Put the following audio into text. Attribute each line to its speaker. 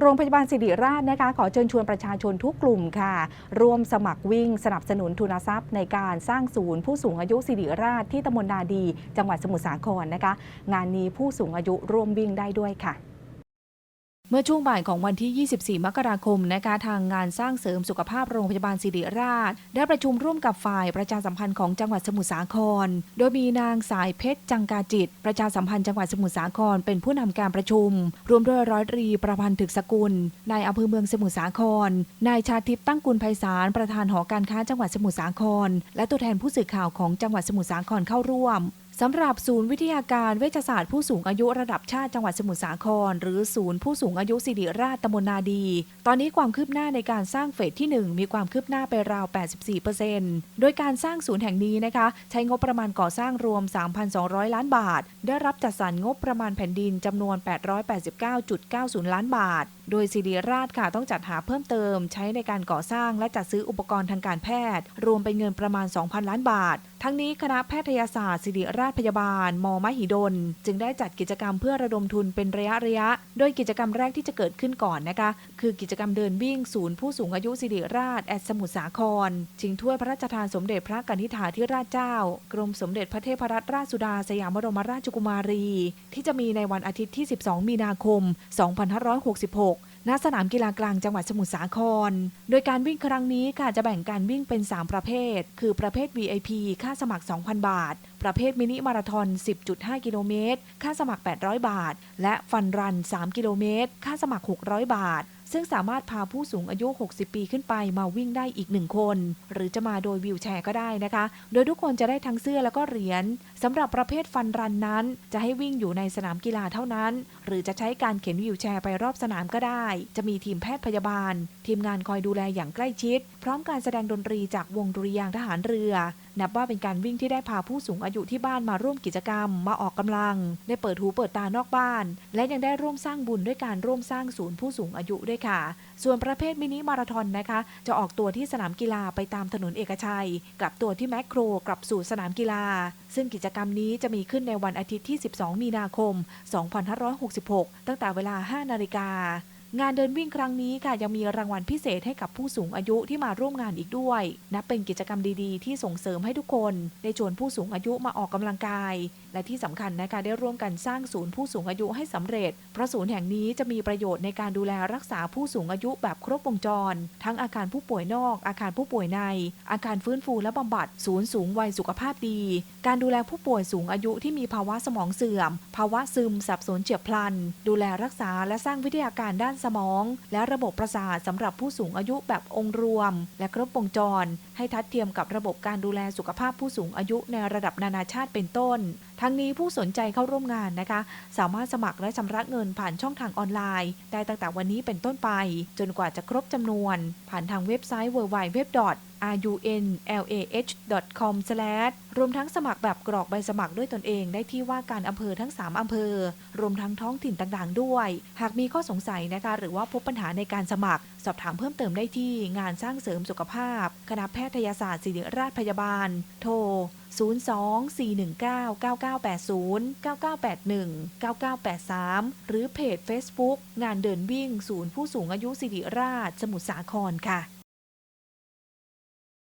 Speaker 1: โรงพยาบาลสิริราชนะคะขอเชิญชวนประชาชนทุกกลุ่มค่ะ ร่วมสมัครวิ่งสนับสนุนทุนทรัพย์ ในการสร้างศูนย์ผู้สูงอายุสิริราชที่ตำบลนาดี จังหวัดสมุทรสาครนะคะ งานนี้ผู้สูงอายุร่วมวิ่งได้ด้วยค่ะ เมื่อช่วงบ่ายของวันที่ 24 มกราคมนะคะทางงานสร้างเสริมสุขภาพโรงพยาบาลศิริราช ได้ประชุมร่วมกับฝ่ายประชาสัมพันธ์ของจังหวัดสมุทรสาคร โดยมีนางสายเพชรจังกาจิต ประชาสัมพันธ์จังหวัดสมุทรสาคร เป็นผู้นำการประชุม รวมด้วยร้อยตรีประพันธ์ถึกสกุลนายอำเภอเมืองสมุทรสาคร นายชาทิพย์ตั้งกุลไพศาลประธานหอการค้าจังหวัดสมุทรสาคร และตัวแทนผู้สื่อข่าวของจังหวัดสมุทรสาครเข้าร่วม สำหรับศูนย์วิทยาการเวชศาสตร์ผู้สูงอายุระดับชาติจังหวัดสมุทรสาคร หรือศูนย์ผู้สูงอายุสิริราชตำบลนาดี ตอนนี้ความคืบหน้าในการสร้างเฟสที่ 1 มีความคืบหน้าไปราว 84%โดยการสร้างศูนย์แห่งนี้นะคะ ใช้งบประมาณก่อสร้างรวม 3,200 ล้านบาท ได้รับจัดสรรงบประมาณแผ่นดินจำนวน 889.90 ล้านบาท โดยศิริราชค่ะต้องจัดหาเพิ่มเติม ใช้ในการก่อสร้างและจัดซื้ออุปกรณ์ทางการแพทย์ รวมเป็นเงินประมาณ 2,000 ล้านบาททั้งนี้คณะแพทยศาสตร์ศิริราชพยาบาล มมหิดล จึงได้จัดกิจกรรมเพื่อระดมทุนเป็นระยะระยะ โดยกิจกรรมแรกที่จะเกิดขึ้นก่อนนะคะ คือกิจกรรมเดินวิ่งศูนย์ผู้สูงอายุศิริราชแอดสมุทรสาคร ชิงถ้วยพระราชทานสมเด็จพระกนิษฐาธิราชเจ้า กรมสมเด็จพระเทพรัตนราชสุดาสยามบรมราชกุมารี ที่จะมีในวันอาทิตย์ที่ 12 มีนาคม 2566 ณสนามกีฬากลางจังหวัดสมุทรสาคร โดยการวิ่งครั้งนี้ค่ะจะแบ่งการวิ่งเป็น 3 ประเภท คือประเภท VIP ค่าสมัคร 2,000 บาท ประเภทมินิมาราทอน 10.5 กิโลเมตร ค่าสมัคร 800 บาท และฟันรัน 3 กิโลเมตร ค่าสมัคร 600 บาท ซึ่งสามารถพาผู้สูงอายุ 60 ปีขึ้นไปมาวิ่งได้อีกหนึ่งคน หรือจะมาโดยวิวแชร์ก็ได้นะคะ โดยทุกคนจะได้ทั้งเสื้อแล้วก็เหรียญสำหรับประเภทฟันรันนั้น จะให้วิ่งอยู่ในสนามกีฬาเท่านั้น หรือจะใช้การเข็นวิวแชร์ไปรอบสนามก็ได้ จะมีทีมแพทย์พยาบาล ทีมงานคอยดูแลอย่างใกล้ชิด พร้อมการแสดงดนตรีจากวงดุริยางทหารเรือ นับว่าเป็นการวิ่งที่ได้พาผู้สูงอายุที่บ้านมาร่วมกิจกรรม มาออกกำลัง ได้เปิดหูเปิดตานอกบ้าน และยังได้ร่วมสร้างบุญด้วยการร่วมสร้างศูนย์ผู้สูงอายุด้วยค่ะ ส่วนประเภทมินิมาราทอนนะคะ จะออกตัวที่สนามกีฬาไปตามถนนเอกชัย กลับตัวที่แมคโครกลับสู่สนามกีฬา ซึ่งกิจกรรมนี้จะมีขึ้นในวันอาทิตย์ที่ 12 มีนาคม 2566 ตั้งแต่เวลา 5 นาฬิกา งานเดินวิ่งครั้งนี้ค่ะยังมีรางวัลพิเศษให้กับผู้สูงอายุที่มาร่วมงานอีกด้วย นับเป็นกิจกรรมดีๆ ที่ส่งเสริมให้ทุกคนได้ชวนผู้สูงอายุมาออกกำลังกาย และที่สำคัญนะคะได้ร่วมกันสร้างศูนย์ผู้สูงอายุให้สำเร็จ เพราะศูนย์แห่งนี้จะมีประโยชน์ในการดูแลรักษาผู้สูงอายุแบบครบวงจร ทั้งอาคารผู้ป่วยนอก อาคารผู้ป่วยใน อาคารฟื้นฟูและบำบัด ศูนย์สูงวัยสุขภาพดี การดูแลผู้ป่วยสูงอายุที่มีภาวะสมองเสื่อม ภาวะซึมสับสนเฉียบพลัน ดูแลรักษาและสร้างวิทยาการด้านสมอง และระบบประสาทสำหรับผู้สูงอายุแบบองค์รวม และครบวงจร ให้ทัดเทียมกับระบบการดูแลสุขภาพผู้สูงอายุในระดับนานาชาติเป็นต้น ทั้งนี้ผู้สนใจเข้าร่วมงานนะคะ สามารถสมัครและชำระเงินผ่านช่องทางออนไลน์ ได้ตั้งแต่วันนี้เป็นต้นไป จนกว่าจะครบจำนวน ผ่านทางเว็บไซต์ www runlah.com รวมทั้งสมัครแบบกรอกใบสมัครด้วยตนเองได้ที่ว่าการอำเภอทั้ง 3 อำเภอ รวมทั้งท้องถิ่นต่างๆ ด้วย หากมีข้อสงสัยนะคะ หรือว่าพบปัญหาในการสมัคร สอบถามเพิ่มเติมได้ที่งานสร้างเสริมสุขภาพ คณะแพทยศาสตร์ศิริราชพยาบาล โทร 02-419-9980 9981 9983 หรือเพจ Facebook งานเดินวิ่งศูนย์ผู้สูงอายุสิริราช สมุทรสาครค่ะ